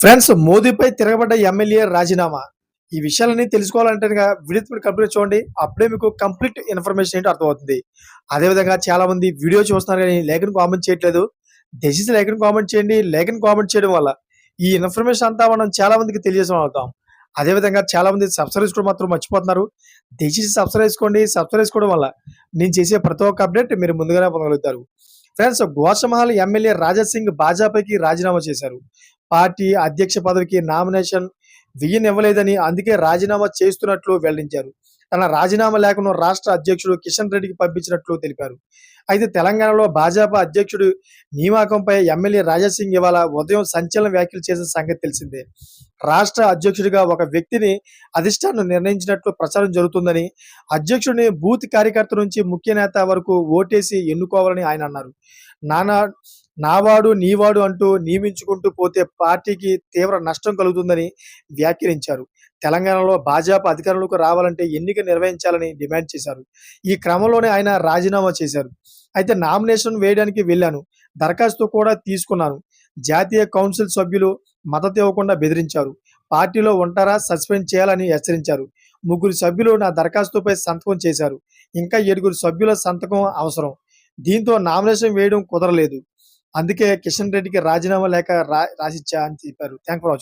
Friends మోదీపై తిరగబడ్డ MLA రాజీనామా. ఈ విషయాలన్నీ తెలుసుకోవాలంటే కనుక వీడియో కంప్లీట్ చూడండి. అప్పుడే మీకు కంప్లీట్ ఇన్ఫర్మేషన్ ఏంటో అర్థమవుతుంది. అదేవిధంగా చాలా మంది వీడియో చూస్తున్నారు కానీ లేఖను కామెంట్ చేయట్లేదు. దయచేసి లేఖను కామెంట్ చేయండి. లేఖను కామెంట్ చేయడం వల్ల ఈ ఇన్ఫర్మేషన్ అంతా మనం చాలా మందికి తెలియజేసిన అవుతాం. అదేవిధంగా చాలా మంది సబ్స్క్రైబ్ కూడా మాత్రం మర్చిపోతున్నారు. దయచేసి సబ్స్క్రైబ్ చేసుకోండి. సబ్స్క్రైబ్ చేసుకోవడం వల్ల నేను చేసే ప్రతి ఒక్క అప్డేట్ మీరు ముందుగానే పొందగలుగుతారు. ఫ్రెండ్స్ గోషమహల్ ఎమ్మెల్యే రాజాసింగ్ భాజపాకి రాజీనామా చేశారు. పార్టీ అధ్యక్ష పదవికి నామినేషన్ వెయ్యనివ్వలేదని అందుకే రాజీనామా చేస్తున్నట్లు వెల్లడించారు. తన రాజీనామా లేఖను రాష్ట్ర అధ్యక్షుడు కిషన్ రెడ్డికి పంపించినట్లు తెలిపారు. అయితే తెలంగాణలో భాజపా అధ్యక్షుడు నియామకంపై ఎమ్మెల్యే రాజాసింగ్ ఇవాళ ఉదయం సంచలన వ్యాఖ్యలు చేసిన సంగతి తెలిసిందే. రాష్ట్ర అధ్యక్షుడిగా ఒక వ్యక్తిని అధిష్టానం నిర్ణయించినట్లు ప్రచారం జరుగుతుందని అధ్యక్షుడిని బూత్ కార్యకర్త నుంచి ముఖ్య నేత వరకు ఓటేసి ఎన్నుకోవాలని ఆయన అన్నారు. నానా నావాడు నీవాడు అంటూ నియమించుకుంటూ పోతే పార్టీకి తీవ్ర నష్టం కలుగుతుందని వ్యాఖ్యానించారు. తెలంగాణలో భాజపా అధికారంలోకి రావాలంటే ఎన్నిక నిర్వహించాలని డిమాండ్ చేశారు. ఈ క్రమంలోనే ఆయన రాజీనామా చేశారు. అయితే నామినేషన్ వేయడానికి వెళ్ళాను. దరఖాస్తు కూడా తీసుకున్నాను. జాతీయ కౌన్సిల్ సభ్యులు మద్దతు ఇవ్వకుండా బెదిరించారు. పార్టీలో ఉంటారా సస్పెండ్ చేయాలని హెచ్చరించారు. ముగ్గురు సభ్యులు నా దరఖాస్తుపై సంతకం చేశారు. ఇంకా ఏడుగురు సభ్యుల సంతకం అవసరం. దీంతో నామినేషన్ వేయడం కుదరలేదు. అందుకే కిషన్ రెడ్డికి రాజీనామా లేక రాసిచ్చా అని చెప్పారు. Thank for watching